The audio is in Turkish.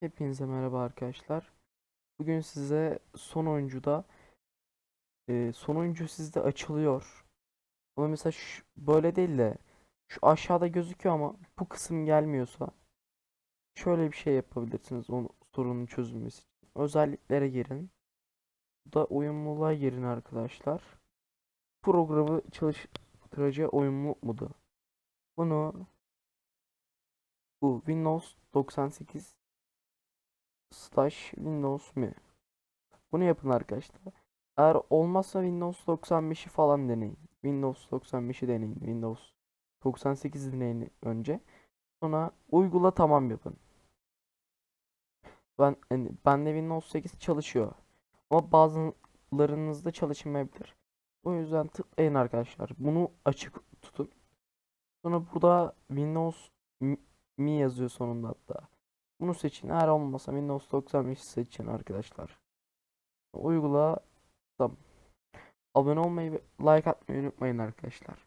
Hepinize merhaba arkadaşlar. Bugün size son oyuncuda e, son oyuncu sizde açılıyor. Ama mesela şu, böyle değil de şu aşağıda gözüküyor ama bu kısım gelmiyorsa şöyle bir şey yapabilirsiniz onun sorunun çözülmesi için. Özelliklere girin. Bu da uyumluluğa girin arkadaşlar. Programı çalıştıracağı uyumlu modu. Bunu bu Windows 98 slash Windows mi? Bunu yapın arkadaşlar. Eğer olmazsa Windows 95'i falan deneyin. Windows 95'i deneyin. Windows 98 deneyin önce. Sonra uygula tamam yapın. Ben yani bende Windows 8 çalışıyor. Ama bazılarınızda çalışmayabilir. O yüzden tıklayın arkadaşlar. Bunu açık tutun. Sonra burada Windows Mi- yazıyor sonunda hatta. Bunu seçin. Eğer olmasa Windows 95 seçin arkadaşlar. Uygula. Tamam. Abone olmayı ve like atmayı unutmayın arkadaşlar.